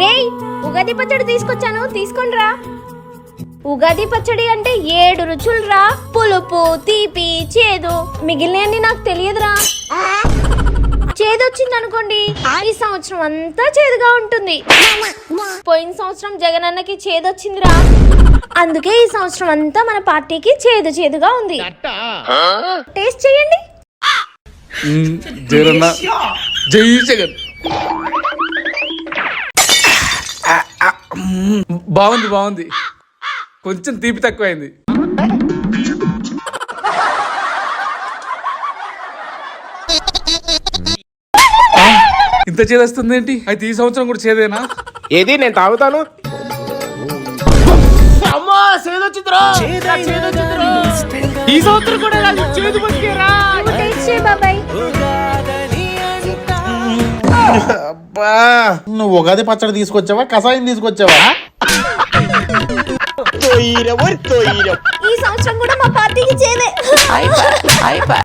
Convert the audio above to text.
రేయ్ ఉగాది పచ్చడి తీసుకొచ్చాను తీసుకోండిరా ఉగాది పచ్చడి అంటే ఏడు రుచులురా. పులుపు తీపి చేదు. మిగిలినవన్నీ నాకు తెలియదురా. చేదు వచ్చింది అనుకోండి ఈ సంవత్సరం అంతా చేదుగా ఉంటుంది. పోయిన సంవత్సరం జగనన్నకి చేదు వచ్చిందిరా. అందుకే ఈ సంవత్సరం అంతా మన పార్టీకి చేదు చేదుగా ఉంది. టేస్ట్ చేయండి. జగనన్న జై జగన్. బాగుంది బాగుంది. కొంచెం తీపి తక్కువైంది. ఇంత చేదొస్తుంది ఏంటి అయితే ఈ సంవత్సరం కూడా చేదేనా? ఏది నేను తాగుతాను? అమ్మా చేదొచ్చిందిరా. ఈ సంవత్సరం కూడా నాకు చేదు బాబాయ్. అబ్బా! నువ్వు ఉగాది పచ్చడి తీసుకొచ్చావా? కషాయం తీసుకొచ్చావా? ఈ సంవత్సరం కూడా మా పార్టీకి చేదే